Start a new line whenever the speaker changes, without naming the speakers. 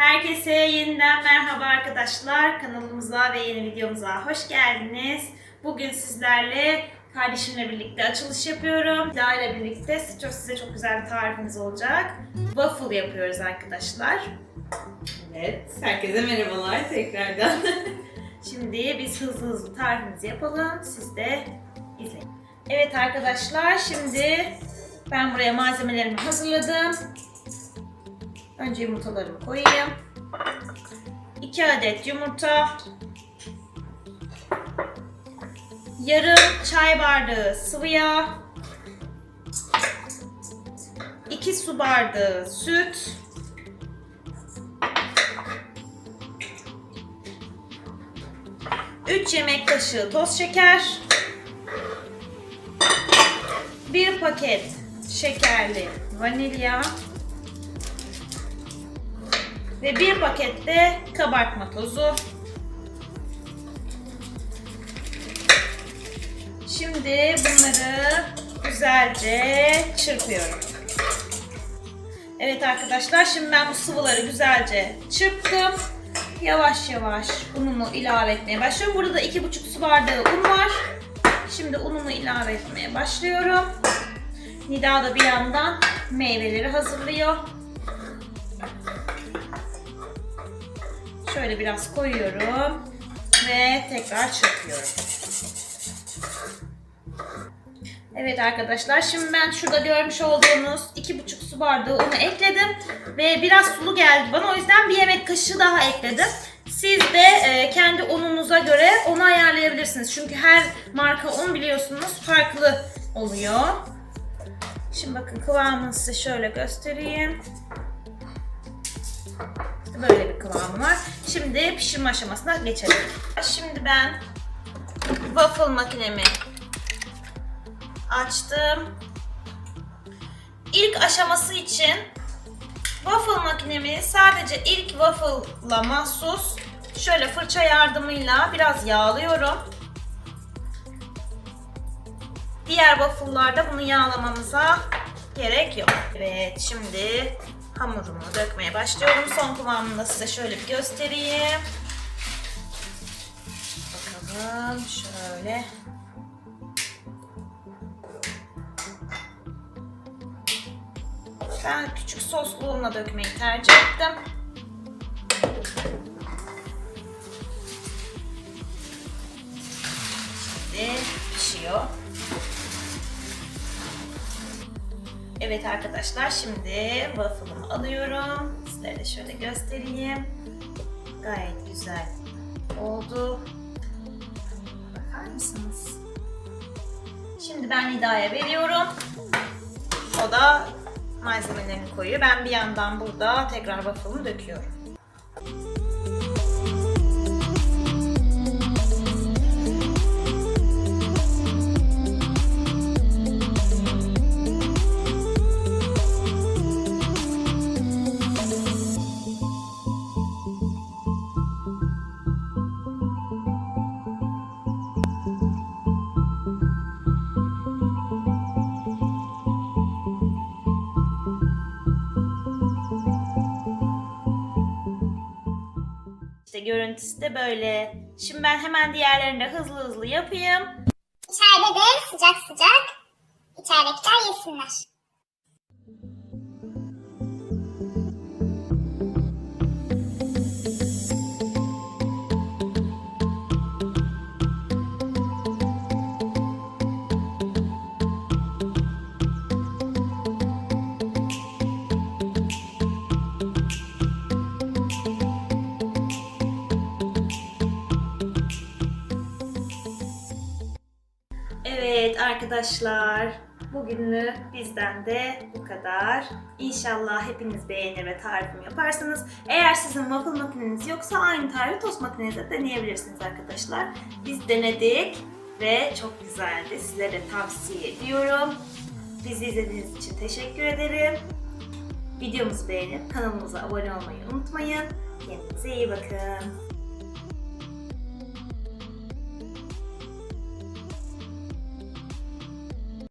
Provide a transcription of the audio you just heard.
Herkese yeniden merhaba arkadaşlar. Kanalımıza ve yeni videomuza hoş geldiniz. Bugün sizlerle kardeşimle birlikte açılış yapıyorum. Dila ile birlikte çok size çok güzel bir tarifimiz olacak. Waffle yapıyoruz arkadaşlar.
Evet, herkese merhabalar tekrardan.
Şimdi biz hızlı hızlı tarifimizi yapalım. Siz de izleyin. Evet arkadaşlar şimdi ben buraya malzemelerimi hazırladım. Önce yumurtalarımı koyayım. 2 adet yumurta. Yarım çay bardağı sıvı yağ. 2 su bardağı süt. 3 yemek kaşığı toz şeker. 1 paket şekerli vanilya. Ve 1 paket de kabartma tozu. Şimdi bunları güzelce çırpıyorum. Evet arkadaşlar şimdi ben bu sıvıları güzelce çırptım. Yavaş yavaş unumu ilave etmeye başlıyorum. Burada da 2,5 su bardağı un var. Şimdi unumu ilave etmeye başlıyorum. Nida da bir yandan meyveleri hazırlıyor. Şöyle biraz koyuyorum ve tekrar çırpıyorum. Evet arkadaşlar şimdi ben şurada görmüş olduğunuz 2,5 su bardağı unu ekledim ve biraz sulu geldi bana o yüzden bir yemek kaşığı daha ekledim. Siz de e, kendi ununuza göre onu ayarlayabilirsiniz. Çünkü her marka un biliyorsunuz farklı oluyor. Şimdi bakın kıvamını size şöyle göstereyim. Böyle bir kıvam var. Şimdi pişirme aşamasına geçelim. Şimdi ben waffle makinemi açtım. İlk aşaması için waffle makinemi sadece ilk waffle'la mahsus şöyle fırça yardımıyla biraz yağlıyorum. Diğer waffle'larda bunu yağlamamıza gerek yok. Evet şimdi hamurumu dökmeye başlıyorum. Son kıvamını da size şöyle bir göstereyim. Bakalım şöyle. Ben küçük sosluğumla dökmeyi tercih ettim. Şimdi pişiyor. Evet arkadaşlar şimdi waffle'ımı alıyorum. Sizlere de şöyle göstereyim. Gayet güzel oldu. Bakar mısınız? Şimdi ben Nida'ya veriyorum. O da malzemelerini koyuyor. Ben bir yandan burada tekrar waffle'ımı döküyorum. İşte görüntüsü de böyle. Şimdi ben hemen diğerlerini de hızlı hızlı yapayım.
İçeride de sıcak sıcak içeridekiler yesinler.
Arkadaşlar, bugünlük bizden de bu kadar. İnşallah hepiniz beğenir ve tarifimi yaparsınız. Eğer sizin waffle makineniz yoksa aynı tarifi tost makinenizde deneyebilirsiniz arkadaşlar. Biz denedik ve çok güzeldi. Sizlere tavsiye ediyorum. Bizi izlediğiniz için teşekkür ederim. Videomuzu beğenip kanalımıza abone olmayı unutmayın. Kendinize iyi bakın.